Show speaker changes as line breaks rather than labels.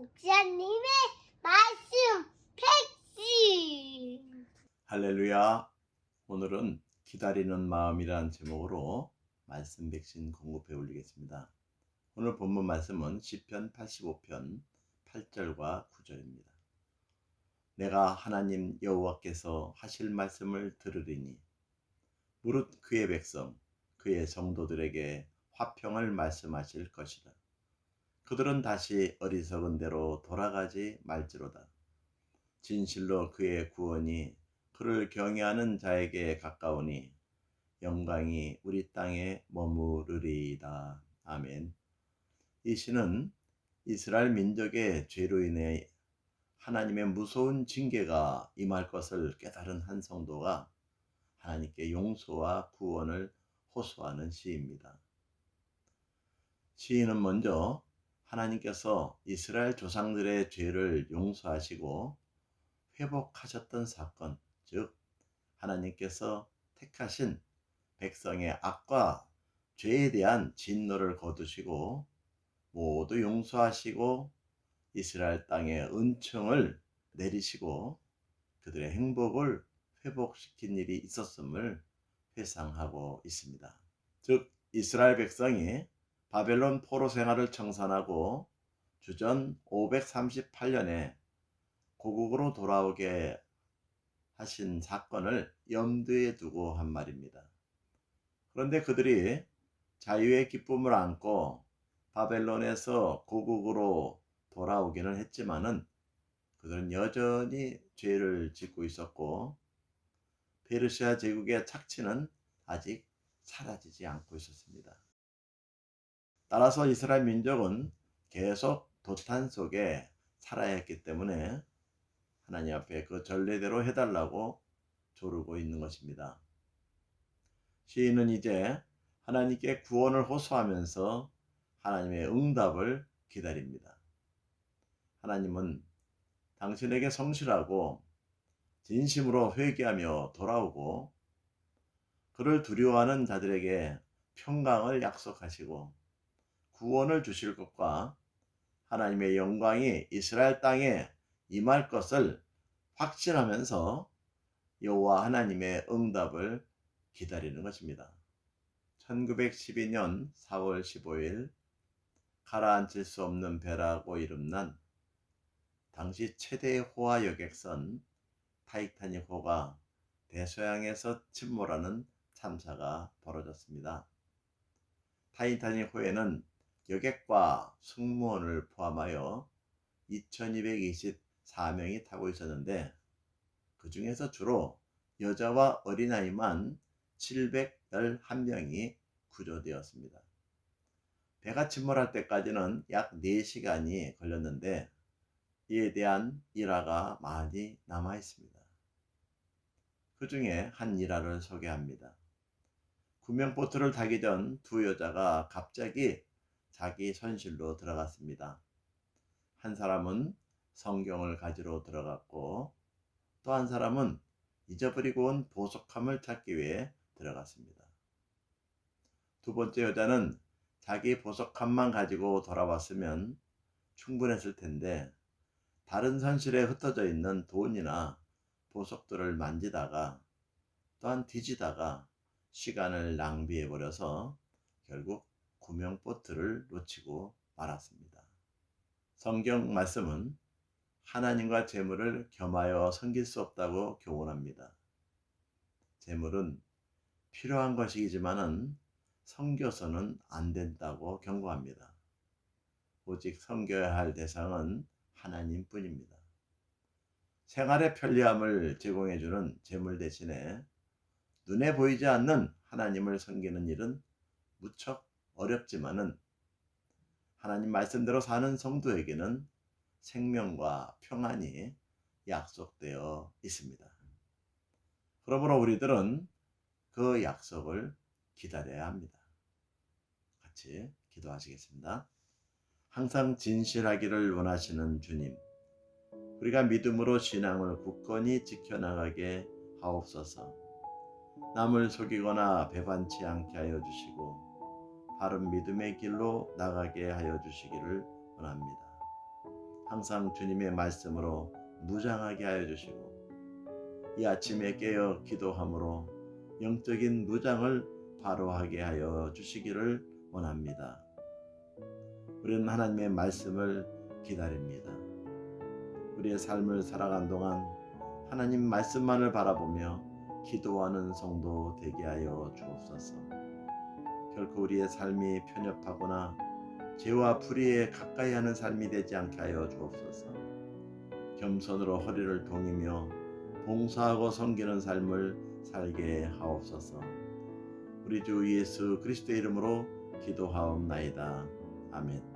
목사님의 말씀 팩시
할렐루야. 오늘은 기다리는 마음이란 제목으로 말씀 백신 공급해 올리겠습니다. 오늘 본문 말씀은 시편 85편 8절과 9절입니다. 내가 하나님 여호와께서 하실 말씀을 들으리니 무릇 그의 백성 그의 성도들에게 화평을 말씀하실 것이다. 그들은 다시 어리석은 대로 돌아가지 말지로다. 진실로 그의 구원이 그를 경외하는 자에게 가까우니 영광이 우리 땅에 머무르리이다. 아멘. 이 시는 이스라엘 민족의 죄로 인해 하나님의 무서운 징계가 임할 것을 깨달은 한 성도가 하나님께 용서와 구원을 호소하는 시입니다. 시인은 먼저 하나님께서 이스라엘 조상들의 죄를 용서하시고 회복하셨던 사건, 즉 하나님께서 택하신 백성의 악과 죄에 대한 진노를 거두시고 모두 용서하시고 이스라엘 땅에 은총을 내리시고 그들의 행복을 회복시킨 일이 있었음을 회상하고 있습니다. 즉 이스라엘 백성이 바벨론 포로 생활을 청산하고 주전 538년에 고국으로 돌아오게 하신 사건을 염두에 두고 한 말입니다. 그런데 그들이 자유의 기쁨을 안고 바벨론에서 고국으로 돌아오기는 했지만은 그들은 여전히 죄를 짓고 있었고 페르시아 제국의 착취는 아직 사라지지 않고 있었습니다. 따라서 이스라엘 민족은 계속 도탄 속에 살아야 했기 때문에 하나님 앞에 그 전례대로 해달라고 조르고 있는 것입니다. 시인은 이제 하나님께 구원을 호소하면서 하나님의 응답을 기다립니다. 하나님은 당신에게 성실하고 진심으로 회개하며 돌아오고 그를 두려워하는 자들에게 평강을 약속하시고 구원을 주실 것과 하나님의 영광이 이스라엘 땅에 임할 것을 확신하면서 여호와 하나님의 응답을 기다리는 것입니다. 1912년 4월 15일 가라앉힐 수 없는 배라고 이름난 당시 최대의 호화 여객선 타이타닉 호가 대서양에서 침몰하는 참사가 벌어졌습니다. 타이타닉 호에는 여객과 승무원을 포함하여 2224명이 타고 있었는데 그 중에서 주로 여자와 어린아이만 711명이 구조되었습니다. 배가 침몰할 때까지는 약 4시간이 걸렸는데 이에 대한 일화가 많이 남아 있습니다. 그 중에 한 일화를 소개합니다. 구명보트를 타기 전 두 여자가 갑자기 자기 선실로 들어갔습니다. 한 사람은 성경을 가지러 들어갔고 또 한 사람은 잊어버리고 온 보석함을 찾기 위해 들어갔습니다. 두 번째 여자는 자기 보석함만 가지고 돌아왔으면 충분했을 텐데 다른 선실에 흩어져 있는 돈이나 보석들을 만지다가 또한 뒤지다가 시간을 낭비해 버려서 결국 구명보트를 놓치고 말았습니다. 성경 말씀은 하나님과 재물을 겸하여 섬길 수 없다고 교훈합니다. 재물은 필요한 것이지만은 섬겨서는 안 된다고 경고합니다. 오직 섬겨야 할 대상은 하나님뿐입니다. 생활의 편리함을 제공해주는 재물 대신에 눈에 보이지 않는 하나님을 섬기는 일은 무척 어렵지만은 하나님 말씀대로 사는 성도에게는 생명과 평안이 약속되어 있습니다. 그러므로 우리들은 그 약속을 기다려야 합니다. 같이 기도하시겠습니다. 항상 진실하기를 원하시는 주님, 우리가 믿음으로 신앙을 굳건히 지켜나가게 하옵소서. 남을 속이거나 배반치 않게 하여 주시고 바른 믿음의 길로 나가게 하여 주시기를 원합니다. 항상 주님의 말씀으로 무장하게 하여 주시고 이 아침에 깨어 기도함으로 영적인 무장을 바로 하게 하여 주시기를 원합니다. 우리는 하나님의 말씀을 기다립니다. 우리의 삶을 살아간 동안 하나님 말씀만을 바라보며 기도하는 성도 되게 하여 주옵소서. 결코 우리의 삶이 편협하거나 죄와 불의에 가까이 하는 삶이 되지 않게 하여 주옵소서. 겸손으로 허리를 동이며 봉사하고 섬기는 삶을 살게 하옵소서. 우리 주 예수 그리스도의 이름으로 기도하옵나이다. 아멘.